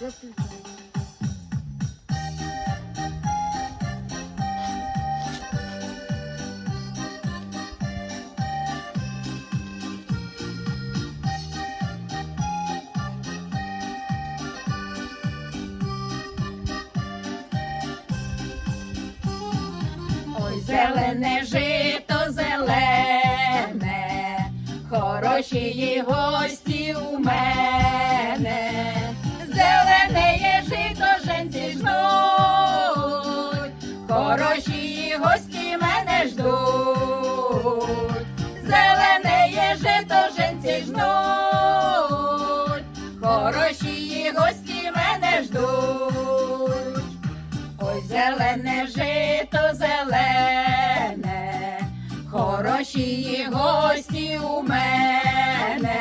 Ой, зелене жито зелене, хороші гості у мене, хороші гості мене ждуть, зелене є жито женці жнуть, хороші гості мене ждуть. Ой, зелене жито зелене, хороші гості у мене,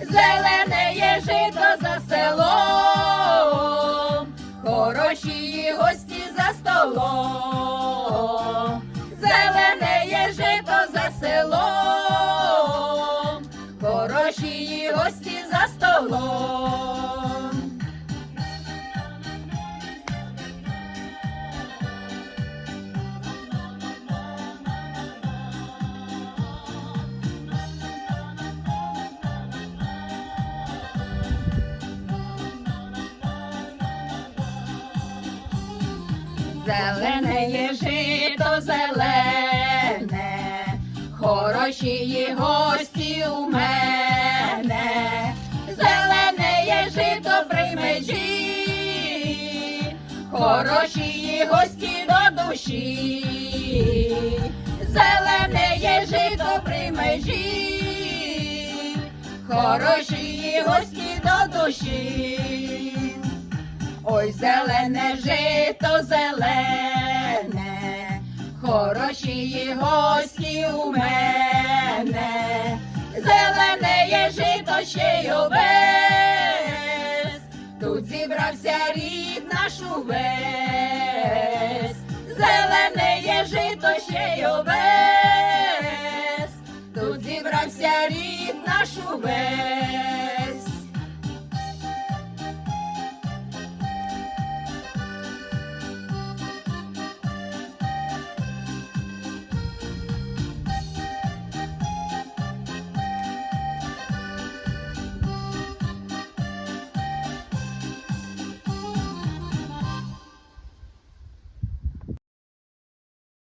зелене є жито за селом, хороші гості за столом, хороші гості за столом. Зелене є жито зелене, хороші гості у мене, хороші гості до душі, зелене є жито при межі, хороші гості до душі. Ой, зелене жито зелене, хороші гості у мене, зелене є жито ще й овес, жито ще й овес, тут зібрався рід наш увесь.